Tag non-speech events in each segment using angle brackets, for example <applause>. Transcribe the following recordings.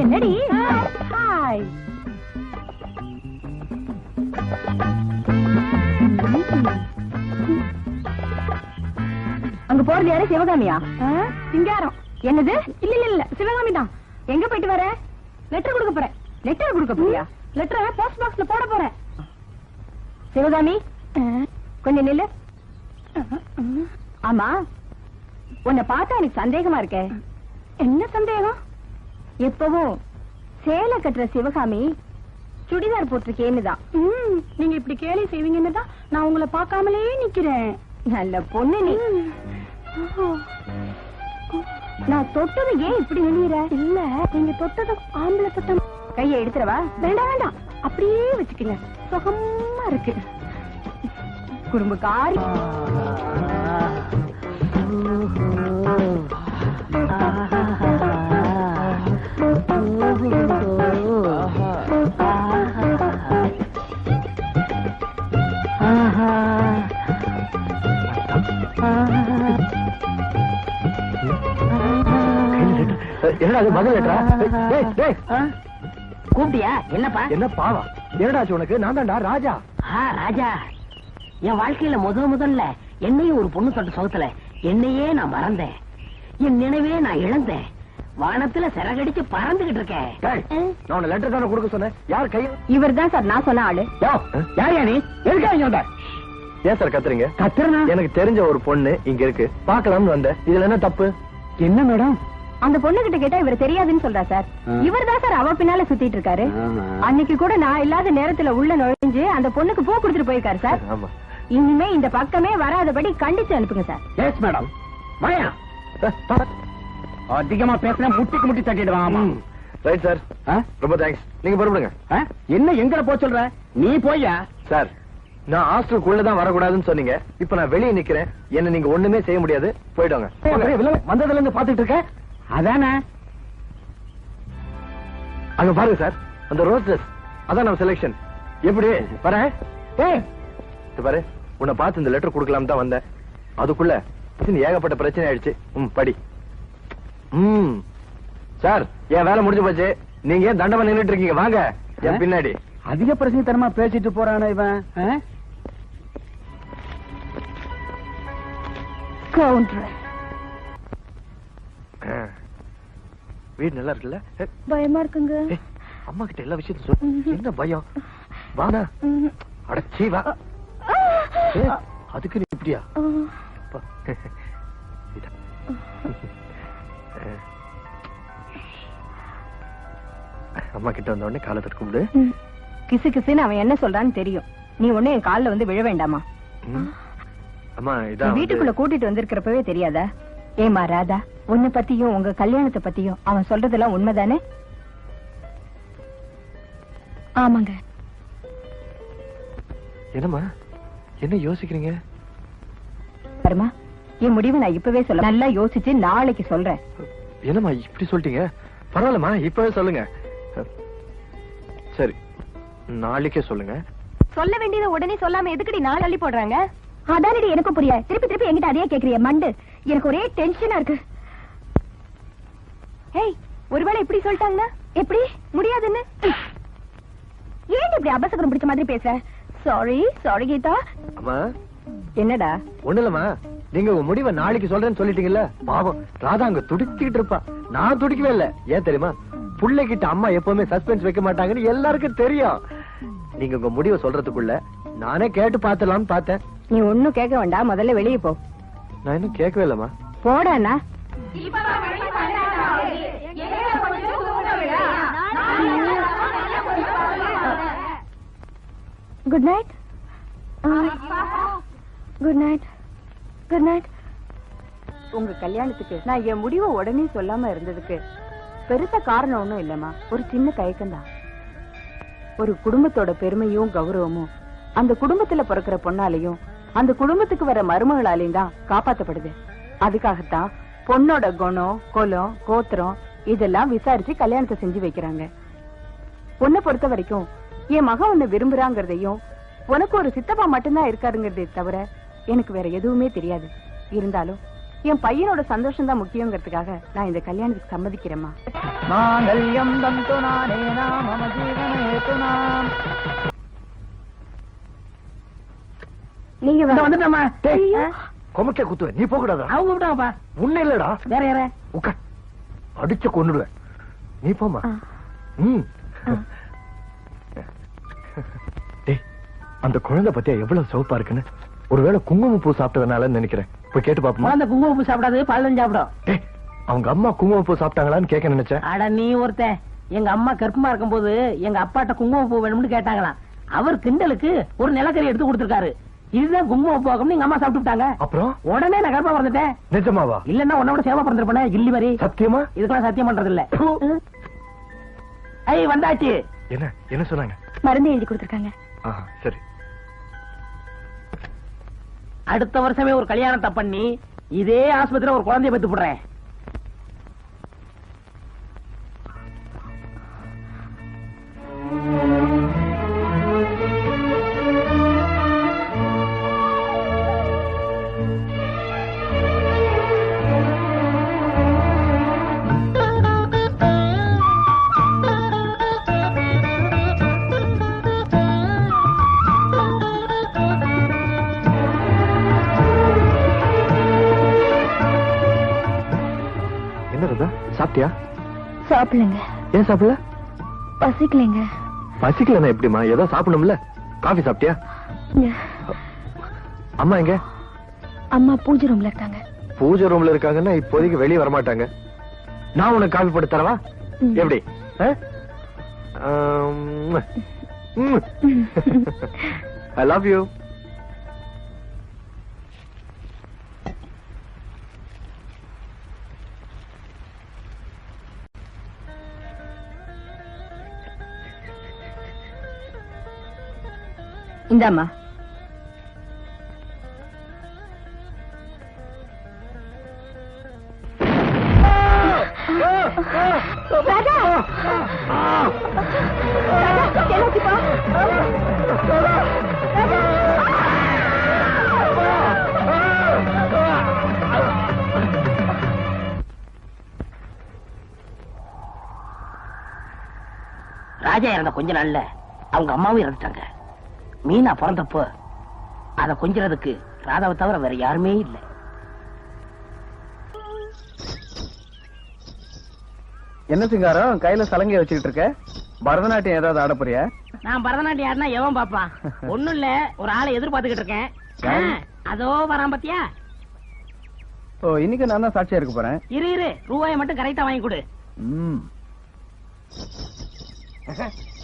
என்னடி? ஹாய் அங்க போறது யாரு? சிவகாமியா? சிங்காரம். என்னது? இல்ல இல்ல இல்ல. சிவகாமி தான். எங்க போயிட்டு வர? லெட்டர் கொடுக்க போறேன். லெட்டர் கொடுக்க போறியா? லெட்டரை போஸ்ட் பாக்ஸ்ல போட போறேன். சிவகாமி கொஞ்சம் நில்லு. ஆமா. உன்னை பார்த்தா எனக்கு சந்தேகமா இருக்கே. என்ன சந்தேகம்? எப்பவும் சேலை கட்டுற சிவகாமி சுடிதார் போட்டிருக்கேன்னு தான். நீங்க இப்படி கேலி செய்வீங்கன்னு தான் நான் உங்களை பார்க்காமலே நிக்கிறேன். நல்ல பொண்ணு நீ. நான் தொட்டது ஏன் இப்படி வெளியிற இல்ல நீங்க தொட்டது ஆம்பளை தொட்டம். கையை எடுத்துறவா வேண்டாம் வேண்டாம். அப்படியே வச்சுக்கங்க. சுகமா இருக்கு. குடும்பக்காரி என்னடா அது மகள் லெட்டரா டேய் டேய் கூப்பிட்டியா? என்னப்பா? என்ன பாவா என்னடா ஆச்சு உனக்கு? நான் தான்டா ராஜா. ஆ ராஜா. என் வாழ்க்கையில முத முதல்ல என்னையும் ஒரு பொண்ணு தொட்ட சுகத்துல என்னையே நான் மறந்தேன். என் நினைவே நான் இழந்தேன். வானத்துல சிறகடிச்சு பறந்துகிட்டு இருக்கேன். நான் லெட்டர் தானே கொடுக்க சொன்னேன். யார் கைய இவர் தான் சார் நான் சொன்ன ஆளு. யார் யா நீ? ஏன் சார் கத்துறீங்க? கத்துறனா? எனக்கு தெரிஞ்ச ஒரு பொண்ணு இங்க இருக்கு. பார்க்கலாம்னு வந்தேன். இதுல என்ன தப்பு? என்ன மேடம்? அந்த பொண்ணு கிட்ட கேட்டா இவர் தெரியாதுன்னு சொல்றா சார். இவர் தான் சார் அவ பின்னால சுத்திட்டு இருக்காரு. அன்னைக்கு கூட நான் இல்லாத நேரத்துல உள்ள நுழைஞ்சு அந்த பொண்ணுக்கு பூ கொடுத்துட்டு போயிருக்காரு சார். ஆமா. இனிமே இந்த பக்கமே வராதபடி கண்டிச்சு அனுப்புங்க சார். எஸ் மேடம் வாயா. அதிகமா பேசினா முட்டிக்கு முட்டி தட்டிடுவான் ஆமா. ரைட் சார் ரொம்ப தேங்க்ஸ் நீங்க புறப்படுங்க. என்ன எங்கட போ சொல்ற? நீ போயா சார் நான் ஹாஸ்டலுக்குள்ள தான் வரக்கூடாதுன்னு சொன்னீங்க. இப்ப நான் வெளியே நிக்கிறேன். என்ன நீங்க ஒண்ணுமே செய்ய முடியாது. போயிடுவாங்க. வந்ததுல இருந்து பாத்துட்டு இருக்க? அதானே? அங்க பாருங்க சார். அந்த ட்ரெஸ் அதான் நம்ம செலெக்ஷன் எப்படி? வரேன் பாரு. உன்னை பார்த்து இந்த லெட்டர் கொடுக்கலாம் தான் வந்தேன். அதுக்குள்ள ஏகப்பட்ட பிரச்சனை ஆயிடுச்சு. ம் படி. ம். சார் என் வேலை முடிஞ்சு போச்சு. நீங்க ஏன் தண்டமா நின்னுட்டு இருக்கீங்க? வாங்க. என் பின்னாடி. அதிக பிரச்சனை தரமா பேசிட்டு போறானே இவன். கவுண்டர். ஆ. வீடு நல்லா இருக்குல்ல? பயமா இருக்குங்க. அம்மா கிட்ட எல்லா விஷயத்தையும் சொல்லு என்ன பயம்? வானா அடச்சி வா. அதுக்கு நீ இப்படியா. அம்மா கிட்ட வந்த உடனே காலை தட்டு கும்பிடு. கிசு கிசுன்னு அவன் என்ன சொல்றான்னு தெரியும். நீ ஒண்ணு என் கால்ல வந்து விழ வேண்டாமா. அம்மா இதான் வீட்டுக்குள்ள வந்து- கூட்டிட்டு வந்திருக்கிறப்பவே தெரியாதா? ஏமா ராதா உன்னை பத்தியும் உங்க கல்யாணத்தை பத்தியும் அவன் சொல்றதெல்லாம் உண்மைதானே? ஆமாங்க. என்னம்மா? என்ன யோசிக்கிறீங்க? பரமா என் முடிவை நான் இப்பவே சொல்ல நல்லா யோசிச்சு நாளைக்கு சொல்றேன். என்னம்மா இப்படி சொல்லிட்டீங்க? பரவாயில்லம்மா இப்பவே சொல்லுங்க. சரி நாளைக்கே சொல்லுங்க. சொல்ல வேண்டியதை உடனே சொல்லாம எதுக்கடி நாள் அள்ளி போடுறாங்க? அதானடி எனக்கும் புரிய. திருப்பி திருப்பி என்கிட்ட அதே கேக்குறிய மண்டு. எனக்கு ஒரே டென்ஷனா இருக்கு. ஏய் ஒருவேளை இப்படி சொல்லிட்டாங்கன்னா எப்படி? முடியாதுன்னு. ஏன் இப்படி அபசகரம் பிடிச்ச மாதிரி பேசுற? Sorry sorry Geetha. அம்மா. என்னடா? ஒண்ணு இல்லம்மா. நீங்க உங்க முடிவை நாளைக்கு சொல்றேன்னு சொல்லிட்டீங்கல்ல? பாவம் ராதா அங்க துடிச்சிட்டு இருப்பா. நான் துடிக்கவே இல்ல. ஏன் தெரியுமா? புள்ளைகிட்ட அம்மா எப்பவுமே சஸ்பென்ஸ் வைக்க மாட்டாங்கன்னு எல்லாருக்கும் தெரியும். நீங்க உங்க முடிவை சொல்றதுக்குள்ள நானே கேட்டு பார்த்தலாம்னு பார்த்தேன். நீ ஒண்ணும் கேட்க வேண்டாம். முதல்ல வெளியே போ. நான் இன்னும் கேட்கவே இல்லம்மா. போடாண்ணா good night good night good night உங்க கல்யாணத்துக்கு நான் என் முடிவை உடனே சொல்லாம இருந்ததுக்கு பெருசா காரணம் ஒண்ணும் இல்லம்மா. ஒரு சின்ன தயக்கம் தான் ஒரு குடும்பத்தோட பெருமையும் கௌரவமும் அந்த குடும்பத்துல பிறக்கிற பொண்ணாலையும் அந்த குடும்பத்துக்கு வர மருமகளாலையும் தான் காப்பாத்தப்படுது. அதுக்காகத்தான் பொண்ணோட குணம் குலம் கோத்திரம் இதெல்லாம் விசாரிச்சு கல்யாணத்தை செஞ்சு வைக்கிறாங்க. உன்னை பொறுத்த வரைக்கும் என் மகன் உன்னை விரும்புறாங்கிறதையும் உனக்கு ஒரு சித்தப்பா மட்டும்தான் இருக்காருங்கிறதே தவிர எனக்கு வேற எதுவுமே தெரியாது. இருந்தாலும் என் பையனோட சந்தோஷம் தான் முக்கியங்கிறதுக்காக நான் இந்த கல்யாணத்துக்கு சம்மதிக்கிறேம்மா. மாங்கல்யம் தந்து நீங்க வந்துட்டோமா கொமட்டை குத்துவேன். நீ போக கூடாதா அவங்க விட்டாங்கப்பா உன்ன இல்லடா. வேற யார உட்கார் அடிச்சு கொன்னுடுவேன். நீ போமா ம். டேய் அந்த குழந்தை பத்தியா எவ்வளவு சிவப்பா இருக்குன்னு? ஒருவேளை குங்குமப்பூ சாப்பிட்டதுனால நினைக்கிறேன். போய் கேட்டு பாப்போமா? குழந்தை குங்குமப்பூ சாப்பிடாது பழம் சாப்பிடும். டேய் அவங்க அம்மா குங்குமப்பூ சாப்பிட்டாங்களான்னு கேட்க நினைச்சேன். அட நீ ஒருத்தன். எங்க அம்மா கர்ப்பமா இருக்கும்போது எங்க அப்பாட்ட குங்குமப்பூ வேணும்னு கேட்டாங்களாம். அவர் கிண்டலுக்கு ஒரு நிலக்கரி எடுத்து கொடுத்திருக்காரு. இதுதான் குங்குமப்பூ ஆகும்னு எங்க அம்மா சாப்பிட்டு விட்டாங்க அப்புறம்? உடனே நான் கர்ப்பமா பிறந்துட்டேன். நிஜமாவா? இல்லன்னா உன்னை விட சேவா பிறந்திருப்பேனே கில்லி மாதிரி. சத்தியமா? இதுக்கெல்லாம் சத்தியம் பண்றது இல்ல ப்பு. ஐ வந்தாச்சு. என்ன என்ன சொன்னாங்க? மருந்து எழுதி கொடுத்துருக்காங்க. சரி. அடுத்த வருஷமே ஒரு கல்யாணத்தை பண்ணி இதே ஆஸ்பத்திரியில ஒரு குழந்தைய பெத்து போடுறேன். சாப்பிடுங்க ஏன் சாப்பிடல? பசிக்கலைங்க. பசிக்கலன்னா எப்படிமா ஏதோ சாப்பிடணும்ல? காஃபி சாப்பிட்டியா? அம்மா எங்க? அம்மா பூஜை ரூம்ல இருக்காங்க. பூஜை ரூம்ல இருக்காங்கன்னா இப்போதைக்கு வெளியே வர மாட்டாங்க நான் உனக்கு காஃபி போட்டு தரவா. எப்படி? ஐ லவ் யூ இந்தாம்மா. ராஜா! இறந்த கொஞ்ச நாள்ல அவங்க அம்மாவும் இறந்துட்டாங்க. மீனா பிறந்தப்போ அத கொஞ்சறதுக்கு ராதாவை தவிர வேற யாருமே இல்ல. என்ன சிங்காரம்? கையில சலங்கை வச்சுக்கிட்டு இருக்க? பரதநாட்டியம் ஏதாவது ஆட போறியா? நான் பரதநாட்டியம் ஆடினா எவன் பாப்பான் <laughs> ஒண்ணும் இல்ல ஒரு ஆளை எதிர்பார்த்துக்கிட்டு இருக்கேன்? ஆ, அதோ வரான் பாத்தியா? ஓ இன்னைக்கு நான் தான் சாட்சியா இருக்க போறேன். இரு இரு ரூபாயை மட்டும் கரெக்டா வாங்கி கொடு. ம்.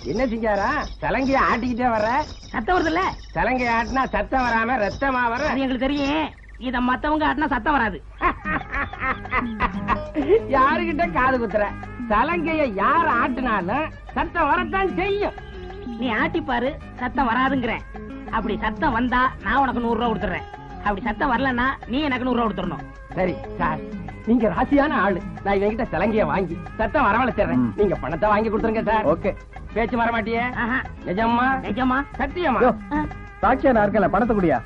என்ன சிங்காரா? சலங்கைய ஆட்டிக்கிட்டே வர சத்தம் வருது இல்ல சலங்கை ஆட்டினா சத்தம் வராம ரத்தமா வர அது எங்களுக்கு தெரியும். இத மத்தவங்க ஆட்டினா சத்தம் வராது. <laughs> யாருகிட்ட காது குத்துற? சலங்கைய யார் ஆட்டினாலும் சத்தம் வரத்தான் செய்யும். நீ ஆட்டி பாரு சத்தம் வராதுங்கிற. அப்படி சத்தம் வந்தா நான் உனக்கு நூறு ரூபா கொடுத்துறேன் அப்படி சத்தம் வரலன்னா நீ எனக்கு நூறு ரூபா கொடுத்துடணும். சரி சார். நீங்க ராசியான ஆளு. நான் இவங்கிட்ட சலங்கைய வாங்கி சத்தம் வரவழைச்சிடுறேன். நீங்க பணத்தை வாங்கி கொடுத்துருங்க சார். ஓகே. பேச்சு வர மாட்டியே? ஆஹா, நிஜம்மா? நிஜமா? சத்தியமா? சாட்சியா நான் இருக்கல பணத்தை குடியா?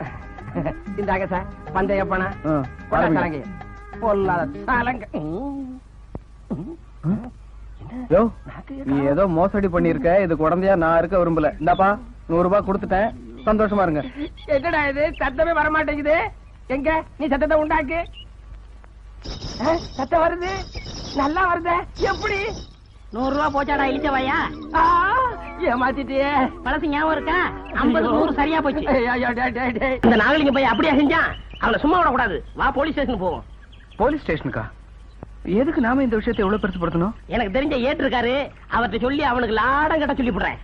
இந்தாங்க சார். பந்தய பணம். சலங்கைய பொல்லாத சலங்கை. ஏதோ மோசடி பண்ணிருக்க இது குழந்தையா நான் இருக்க விரும்பல. இந்தாப்பா நூறு ரூபாய் கொடுத்துட்டேன். சந்தோஷமா இருங்க. என்னடா இது? சத்தமே வர மாட்டேங்குது எங்க? நீ சத்தத்தை உண்டாக்கு. சத்தம் வருது? நல்லா வருது. எப்படி? நூறு ரூபா போச்சாடா இழிச்சவாயா ஆ, ஏமாத்திட்டியே. பழசு ஞாபகம் இருக்கா? ஐம்பது நூறு சரியா போச்சு. ஐயோ, ஐயோ, டேய், டேய், டேய். இந்த நாகலிங்க போய் அப்படியே செஞ்சான் அவனை சும்மா விடக்கூடாது. வா போலீஸ் ஸ்டேஷன் போவோம். போலீஸ் ஸ்டேஷனுக்கா எதுக்கு நாம இந்த விஷயத்தை எவ்வளவு பெருசுப்படுத்தணும்? எனக்கு தெரிஞ்ச ஏட்டு இருக்காரு அவர்கிட்ட சொல்லி அவனுக்கு லாடம் கட்ட சொல்லி போடுறேன்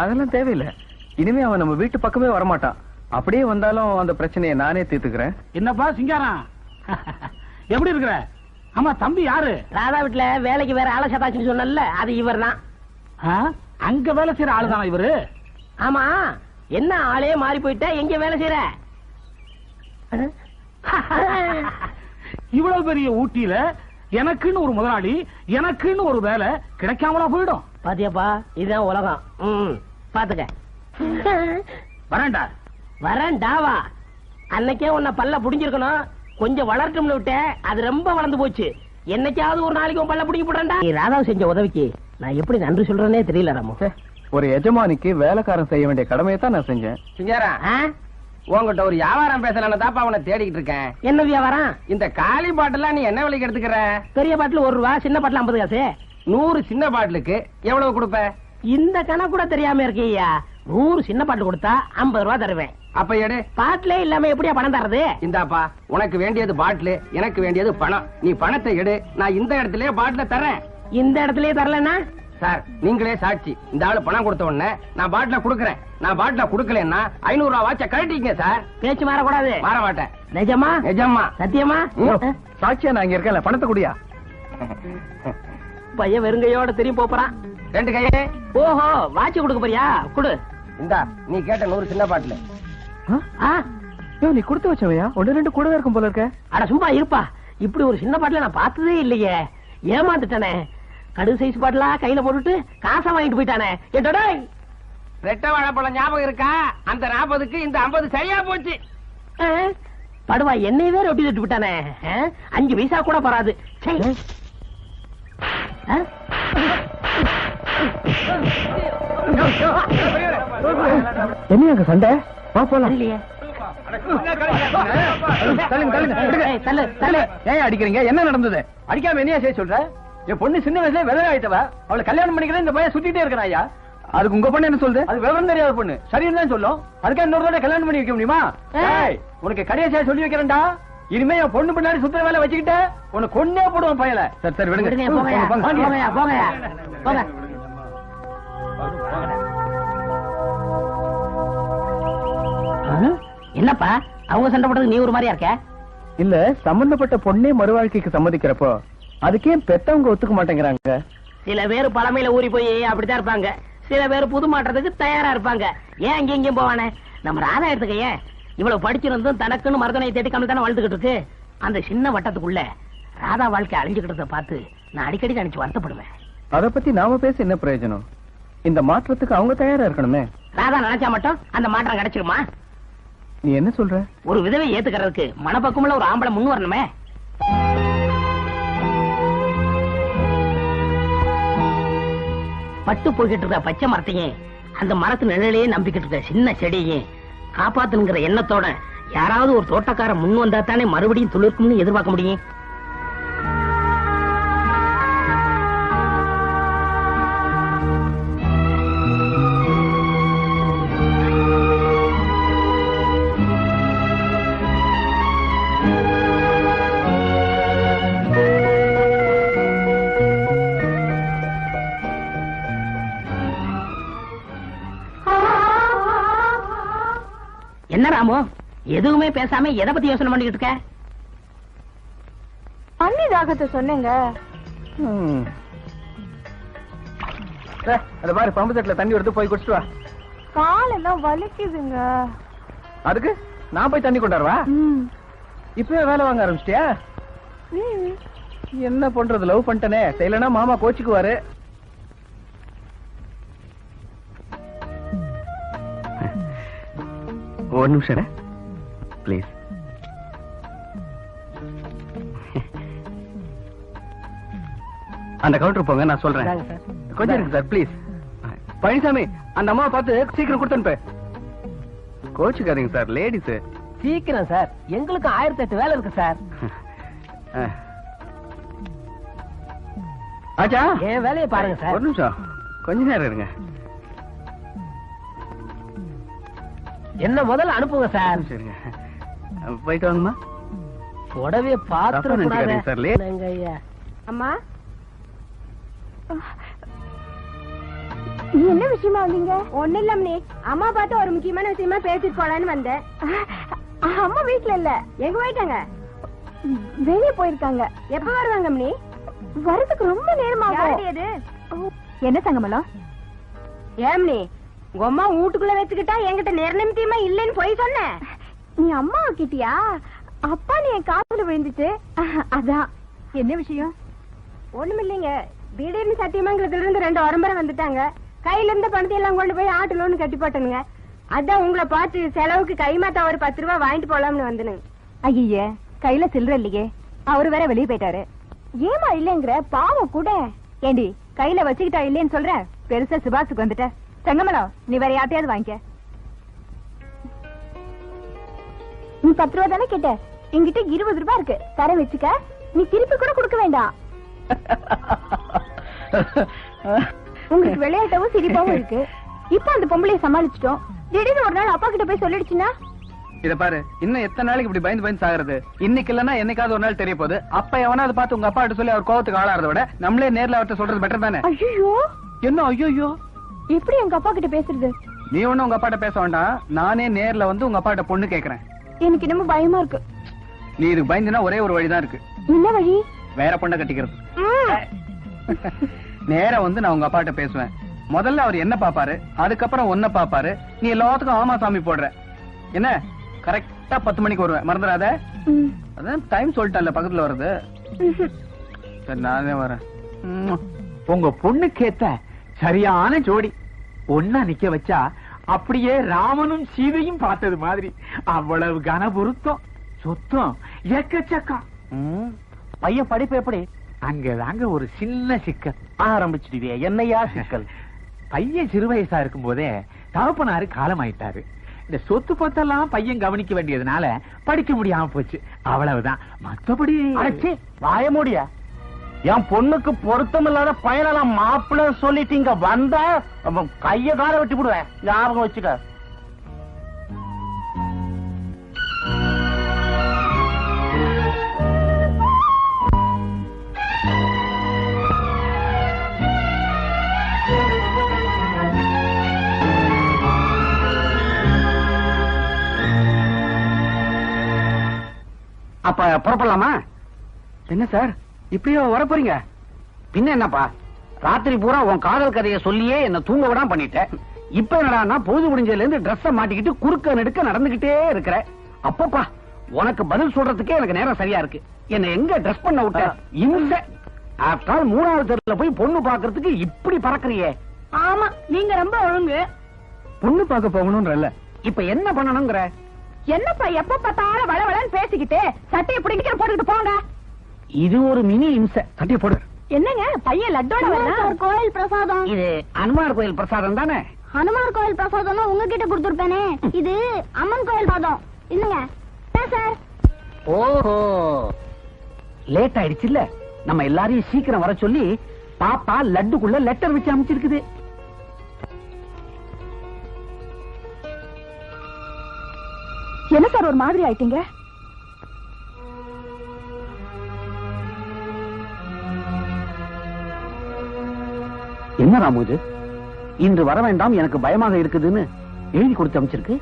அதெல்லாம் தேவையில்லை. இனிமே அவன் நம்ம வீட்டு பக்கமே வரமாட்டான். அப்படியே வந்தாலும் அந்த பிரச்சனையை நானே தீர்த்துக்கிறேன். என்னப்பா சிங்காரம்? எப்படி இருக்கிற? ஆமா தம்பி யாரு? ராதா வீட்டுல வேலைக்கு வேற ஆளை சதாச்சுன்னு சொன்னல அது இவர் தான் ஆ? அங்க வேலை செய்யற ஆளுதானா இவரு? ஆமா என்ன ஆளே மாறி போயிட்ட எங்க வேலை செய்யற? இவ்வளவு பெரிய ஊட்டியில எனக்குன்னு ஒரு முதலாளி எனக்குன்னு ஒரு வேலை கிடைக்காமலா போயிடும். பாத்தியாப்பா இதுதான் உலகம். ம் பாத்துக்க. வரேன்டா வரேன் டாவா அன்னைக்கே உன்னை பல்ல புடிஞ்சிருக்கணும் கொஞ்சம் வளர்ட்டும்னு விட்டேன் அது ரொம்ப வளர்ந்து போச்சு. என்னைக்காவது ஒரு நாளைக்கு உன் பல்ல பிடிக்க போறேன்டா. நீ ராதாவை செஞ்ச உதவிக்கு நான் எப்படி நன்றி சொல்றேனே தெரியல ராமு. ஒரு எஜமானிக்கு வேலைக்காரன் செய்ய வேண்டிய கடமையை தான் நான் செஞ்சேன். சிங்காரா ஆ? உங்ககிட்ட ஒரு வியாபாரம் பேசலான்னு தாப்பா அவனை தேடிக்கிட்டு இருக்கேன். என்ன வியாபாரம்? இந்த காலி பாட்டிலாம் நீ என்ன விலைக்கு எடுத்துக்கிற? பெரிய பாட்டில் ஒரு ரூபா சின்ன பாட்டில் ஐம்பது காசு. நூறு சின்ன பாட்டிலுக்கு எவ்வளவு கொடுப்ப? இந்த கணக்கு கூட தெரியாம இருக்கீயா? நூறு சின்ன பாட்டில் கொடுத்தா ஐம்பது ரூபா தருவேன். அப்ப எடு. பாட்டிலே இல்லாம எப்படியா பணம் தர்றது? இந்தாப்பா உனக்கு வேண்டியது பாட்டிலு எனக்கு வேண்டியது பணம். நீ பணத்தை எடு நான் இந்த இடத்துலயே பாட்டில தரேன் இந்த இடத்துலயே தரலன்னா சார் நீங்களே சாட்சி. இந்த ஆளு பணம் கொடுத்த உடனே நான் பாட்டில குடுக்கறேன். நான் பாட்டில குடுக்கலன்னா ஐநூறு ரூபா வாட்ச கழட்டிங்க சார். பேச்சு மாறக்கூடாது. மாற மாட்டேன். நிஜமா? நிஜம்மா சத்தியமா. சாட்சியா நான் இங்க இருக்கேன்ல பணத்தை குடியா? பையன் வெறுங்கையோட திரும்பி போறான். ரெண்டு கையே. ஓஹோ வாட்சி கொடுக்க போறியா? குடு. இந்தா நீ கேட்ட நூறு சின்ன பாட்டிலு. நீ கொடுத்து வச்சவையா? ஒன்னு ரெண்டு கூடவே இருக்கும் போல இருக்க. அட சும்மா இருப்பா. இப்படி ஒரு சின்ன பாட்டில நான் பார்த்ததே இல்லையே. ஏமாந்துட்டானே. கடு சைஸ் பாட்டிலா கையில போட்டுட்டு காசை வாங்கிட்டு போயிட்டானே. என்னடா ரெட்டை வாழைப்பழம் ஞாபகம் இருக்கா? அந்த நாற்பதுக்கு இந்த ஐம்பது சரியா போச்சு. படுவா என்னையவே ரொட்டி தட்டு விட்டானே? அஞ்சு பைசா கூட பராது சை. என்ன அங்க சண்டை? வா போலாம். இல்லையே. தள்ளுங்க, தள்ளுங்க, விடுங்க. ஏய், தள்ளு தள்ளு. ஏன் அடிக்கிறீங்க? என்ன நடந்தது? அடிக்காம என்ன செய்ய சொல்ற? என் பொண்ணு சின்ன வயசுல விதவை ஆயிட்டவ அவளை கல்யாணம் பண்ணிக்கிறேன் இந்த பையன் சுத்திட்டே இருக்கிறான் ஐயா. அதுக்கு உங்க பொண்ணு என்ன சொல்லுது? அது விவரம் தெரியாத பொண்ணு. சரின்னு தான் சொல்லும். அதுக்கு இன்னொரு தடவை கல்யாணம் பண்ணி வைக்க முடியுமா? உனக்கு கடைசியா சொல்லி வைக்கிறேன்டா. இனிமே என் பொண்ணு பின்னாடி சுத்துற வேலை வச்சுக்கிட்ட உனக்கு கொன்னே போடுவான் பயல சரி சரி விடுங்க, போங்க, போங்க. போங்க. என்னப்பா? அவங்க சண்டை போட்டது நீ ஒரு மாதிரியா இருக்க? இல்ல சம்பந்தப்பட்ட பொண்ணே மறுவாழ்க்கைக்கு சம்மதிக்கிறப்போ அதுக்கே பெத்தவங்க ஒத்துக்க மாட்டேங்கிறாங்க? சில பேர் பழமையில ஊறி போய் அப்படித்தான் இருப்பாங்க. சில பேர் புது மாற்றத்துக்கு தயாரா இருப்பாங்க. ஏன் அங்க இங்கேயும் போவானே? நம்ம ராதா எடுத்துக்க ஏன் இவ்வளவு படிச்சிருந்தும் தனக்குன்னு மருதனை தேடிக்காம தானே வளர்த்துக்கிட்டு இருக்கு. அந்த சின்ன வட்டத்துக்குள்ள ராதா வாழ்க்கை அழிஞ்சுக்கிட்டத பார்த்து நான் அடிக்கடி நினைச்சு வருத்தப்படுவேன். அத பத்தி நாம பேச என்ன பிரயோஜனம்? இந்த மாற்றத்துக்கு அவங்க தயாரா இருக்கணுமே? ராதா நினைச்சா மட்டும் அந்த மாற்றம் கிடைச்சிருமா நீ என்ன சொல்ற? ஒரு விதவை ஏத்துக்கிறதுக்கு மனப்பக்குமுள்ள ஒரு ஆம்பளை முன் வரணுமே? பட்டு போய்கிட்டு இருக்க பச்சை மரத்தையும் அந்த மரத்து நிழலையே நம்பிக்கிட்டு இருக்க சின்ன செடியையும் காப்பாத்தணுங்கிற எண்ணத்தோட யாராவது ஒரு தோட்டக்காரன் முன் வந்தா தானே மறுபடியும் துளிர்க்கும்னு எதிர்பார்க்க முடியும்? என்ன ராமு? எதுவுமே பேசாம எதை பத்தி யோசனை பண்ணிக்கிட்டு இருக்க? அண்ணி தாகத்தை சொன்னேங்க. ம். ஏ, அத பாரு பம்பு தட்டுல தண்ணி எடுத்து போய் குடிச்சிட்டு வா. காலெல்லாம் வலிக்குதுங்க. அதுக்கு? நான் போய் தண்ணி கொண்டாருவா. இப்பவே வேலை வாங்க ஆரம்பிச்சிட்டியா. என்ன பண்றது லவ் பண்ணிட்டனே. செய்யலனா மாமா கோச்சுக்குவாரு. ஒரு நிமிஷம் ப்ளீஸ் அந்த கவுண்டர் போங்க நான் சொல்றேன். கொஞ்சம் இருக்கு சார் ப்ளீஸ் பழனிசாமி அந்த அம்மாவை பார்த்து சீக்கிரம் கொடுத்தனுப்ப கோச்சுக்காதீங்க சார் லேடிஸ் சீக்கிரம் சார். எங்களுக்கு ஆயிரத்தி எட்டு வேலை இருக்கு சார். ஆச்சா? என் வேலையை பாருங்க சார். ஒரு நிமிஷம். கொஞ்ச நேரம் இருங்க. என்ன முதல்ல அனுப்புங்க சார் சரிங்க போயிட்டு வாங்கம்மா. புடவைய பாத்துற தப்பா நினைச்சுக்காதீங்க சார், லே- ஐயா? அம்மா? நீ என்ன விஷயமா வந்தீங்க? ஒண்ணு இல்ல அம்மனி அம்மா பார்த்து ஒரு முக்கியமான விஷயமா பேசிட்டு போலான்னு வந்தேன். அம்மா வீட்ல இல்ல. எங்க போயிட்டாங்க? வெளிய போயிருக்காங்க. எப்ப வருவாங்க அம்மனி வரதுக்கு ரொம்ப நேரம் ஆகும் என்ன சங்கமலம் ஏம்னி உங்க அம்மா வீட்டுக்குள்ள வச்சுக்கிட்டா என்கிட்ட நிர்ணயமா இல்லைன்னு போய் சொன்ன. நீ அம்மா கிட்டியா? அப்பா நீ என் காதுல விழுந்துச்சு. அதான். என்ன விஷயம்? ஒண்ணுமில்லைங்க திடீர்னு சத்தியமங்கலத்துல இருந்து ரெண்டு உரம்பரை வந்துட்டாங்க. கையில இருந்த பணத்தை எல்லாம் கொண்டு போய் ஆட்டு லோன் கட்டி போட்டனுங்க. அதான் உங்களை பார்த்து செலவுக்கு கைமாத்தா ஒரு பத்து ரூபா வாங்கிட்டு போலாம்னு வந்தனுங்க. ஐய கையில சில்லற இல்லையே. அவரு வேற வெளியே போயிட்டாரு. ஏமா இல்லங்கிற? பாவம் கூட. ஏண்டி கையில வச்சுக்கிட்டா இல்லையேன்னு சொல்ற? பெருசா சுபாஷுக்கு வந்துட்ட. செங்கமலம் நீ வேற யார்ட்டையாவது வாங்கிக்க. நீ பத்து ரூபா தானே கேட்ட? என்கிட்ட இருபது ரூபாய் இருக்கு. தர வச்சுக்க. நீ திருப்பி கூட கொடுக்க வேண்டாம். உங்களுக்கு விளையாட்டவும் சிரிப்பாவும் இருக்கு. இப்ப அந்த பொம்பளைய சமாளிச்சிட்டோம். திடீர்னு ஒரு நாள் அப்பா கிட்ட போய் சொல்லிடுச்சுன்னா? இத பாரு இன்னும் எத்தனை நாளைக்கு இப்படி பயந்து பயந்து சாகுறது? இன்னைக்கு இல்லன்னா என்னைக்காவது ஒரு நாள் தெரிய போகுது. அப்ப எவனா அதை பார்த்து உங்க அப்பா கிட்ட சொல்லி அவர் கோவத்துக்கு ஆளாறத விட நம்மளே நேர்ல அவர்ட்ட சொல்றது பெட்டர் தானே? ஐயோ என்ன ஐயோ எப்படி எங்க அப்பா கிட்ட பேசுறது? நீ ஒண்ணும் உங்க அப்பாட்ட பேச வேண்டாம். நானே நேர்ல வந்து உங்க அப்பாட்ட பொண்ணு கேக்குறேன். எனக்கு என்னமோ பயமா இருக்கு. நீ இதுக்கு பயந்துனா ஒரே ஒரு வழிதான் இருக்கு. என்ன வழி? வேற பொண்ணை கட்டிக்கிறது. <laughs> நேரா வந்து நான் உங்க அப்பாட்ட பேசுவேன். முதல்ல அவர் என்ன பாப்பாரு? அதுக்கப்புறம் ஒன்ன பாப்பாரு. நீ எல்லாத்துக்கும் ஆமா சாமி போடுற. என்ன? கரெக்டா பத்து மணிக்கு வருவேன். மறந்துடாத. அதான் டைம் சொல்லிட்டேன்ல பக்கத்துல வருது சரி நானே வரேன். உங்க பொண்ணுக்கேத்த சரியான ஜோடி. ஒன்னா நிக்க வச்சா அப்படியே ராமனும் சீதையும் பார்த்தது மாதிரி. அவ்வளவு கனபுருத்தம் சுத்தம் எக்கச்சக்கம். பையன் படிப்பு எப்படி? அங்கதாங்க ஒரு சின்ன சிக்கல். ஆரம்பிச்சிடுவிய என்னையா சிக்கல்? <laughs> பையன் சிறு வயசா இருக்கும் போதே தகப்பனாரு காலமாயிட்டாரு. இந்த சொத்து பத்தெல்லாம் பையன் கவனிக்க வேண்டியதுனால படிக்க முடியாம போச்சு. அவ்வளவுதான். மத்தபடி வாய மூடிய? என் பொண்ணுக்கு பொருத்தம் இல்லாத பையனெல்லாம் மாப்பிள்ள சொல்லிட்டீங்க வந்த கைய கால வெட்டி விடுவேன் ஞாபகம் வச்சுக்க. அப்ப புறப்படலாமா? என்ன சார்? இப்படியோ வர போறீங்க பின்ன என்னப்பா? ராத்திரி பூரா உன் காதல் கதையை சொல்லியே என்ன தூங்க விடாம பண்ணிட்டேன் இப்ப என்னடான்னா பொழுது முடிஞ்சதுல இருந்து ட்ரெஸ்ஸ மாட்டிக்கிட்டு குறுக்க நெடுக்க நடந்துகிட்டே இருக்கிற. அப்பப்பா உனக்கு பதில் சொல்றதுக்கே எனக்கு நேரம் சரியா இருக்கு. என்ன எங்க ட்ரெஸ் பண்ண விட்ட? இந்த ஆஃப்டர் மூணாவது தெருல போய் பொண்ணு பாக்குறதுக்கு இப்படி பறக்குறியே. ஆமா நீங்க ரொம்ப ஒழுங்கு. பொண்ணு பார்க்க போகணும்ன்றல இப்ப என்ன பண்ணணுங்கிற? என்னப்பா எப்ப பார்த்தாலும் வளவளன்னு பேசிக்கிட்டு சட்டையை பிடிக்கிற போட்டுக்கிட்டு போங்க. இது ஒரு மினி இம்சை. தட்டி போடு. என்னங்க? பையன் லட்டோட ஒரு கோயில் பிரசாதம். இது அனுமார் கோயில் பிரசாதம் தானே? ஹனுமார் கோயில் பிரசாதம் உங்ககிட்ட கொடுத்துருப்பேனே. இது அம்மன் கோயில் பாதம் இல்லங்க. சார்? ஓஹோ. லேட் ஆயிடுச்சு இல்ல? நம்ம எல்லாரையும் சீக்கிரம் வர சொல்லி பாப்பா லட்டுக்குள்ள லெட்டர் வச்சு அமைச்சிருக்குது. என்ன சார் ஒரு மாதிரி ஆயிட்டீங்க? என்ன ராமு இது இன்று வர வேண்டாம் எனக்கு பயமாக இருக்குதுன்னு எழுதி கொடுத்து அமைச்சிருக்கு?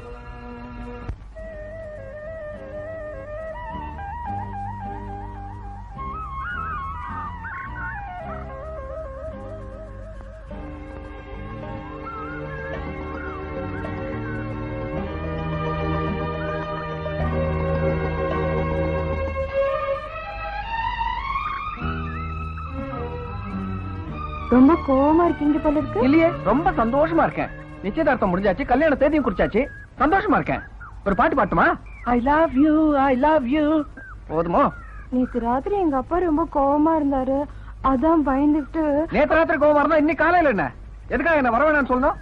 போல இருக்கு இல்லையே ரொம்ப சந்தோஷமா இருக்கேன். நிச்சயதார்த்தம் முடிஞ்சாச்சு கல்யாண தேதியும் குறிச்சாச்சு. சந்தோஷமா இருக்கேன். ஒரு பாட்டு பாட்டுமா? I love you I love you போதுமோ? நேத்து ராத்திரி எங்க அப்பா ரொம்ப கோவமா இருந்தாரு. அதான் பயந்துட்டு. நேத்து ராத்திரி கோவம் இருந்தா இன்னைக்கு காலையில என்ன? எதுக்காக என்ன வர வேணாம்னு சொல்லணும்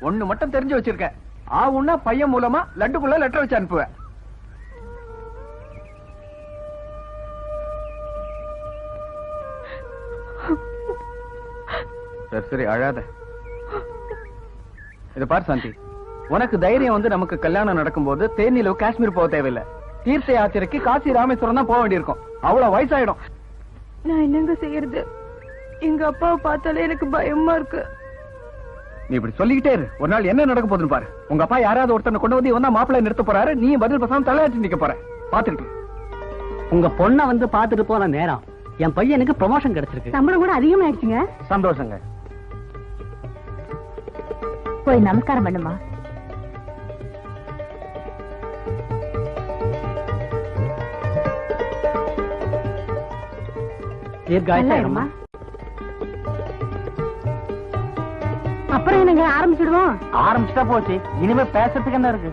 ஒண்ணு மட்டும் தெரிஞ்சு வச்சிருக்கேன். ஆ உன்னா பையன் மூலமா லட்டுக்குள்ள லெட்டர் வச்சு அனுப்புவேன். சரி சரி அழாத. இது பார் சாந்தி. உனக்கு தைரியம் வந்து நமக்கு கல்யாணம் நடக்கும்போது தேனிலோ காஷ்மீர் போக தேவையில்லை. தீர்த்த யாத்திரைக்கு காசி ராமேஸ்வரம் தான் போக வேண்டியிருக்கும். அவ்வளவு வயசாயிடும். நான் என்னங்க செய்யறது? எங்க அப்பாவை பார்த்தாலே எனக்கு பயமா இருக்கு. நீ இப்படி சொல்லிக்கிட்டே இரு. ஒரு நாள் என்ன நடக்க போகுதுன்னு பாரு. உங்க அப்பா யாராவது ஒருத்தனை கொண்டு வந்து தான் மாப்பிள்ளை நிறுத்த போறாரு. நீ பதில் பேசாம தலையாட்டி நிக்க போற. பாத்துட்டு உங்க பொண்ண வந்து பாத்துட்டு போன நேரம் என் பையனுக்கு ப்ரமோஷன் கிடைச்சிருக்கு. சம்பளம் கூட அதிகமாயிடுச்சுங்க. சந்தோஷங்க. போய் நமஸ்காரம் பண்ணுமா? அப்புறம் என்னங்க ஆரம்பிச்சிடுவோம்? ஆரம்பிச்சுட்டா போச்சு. இனிமே பேசுறதுக்கு என்ன இருக்கு?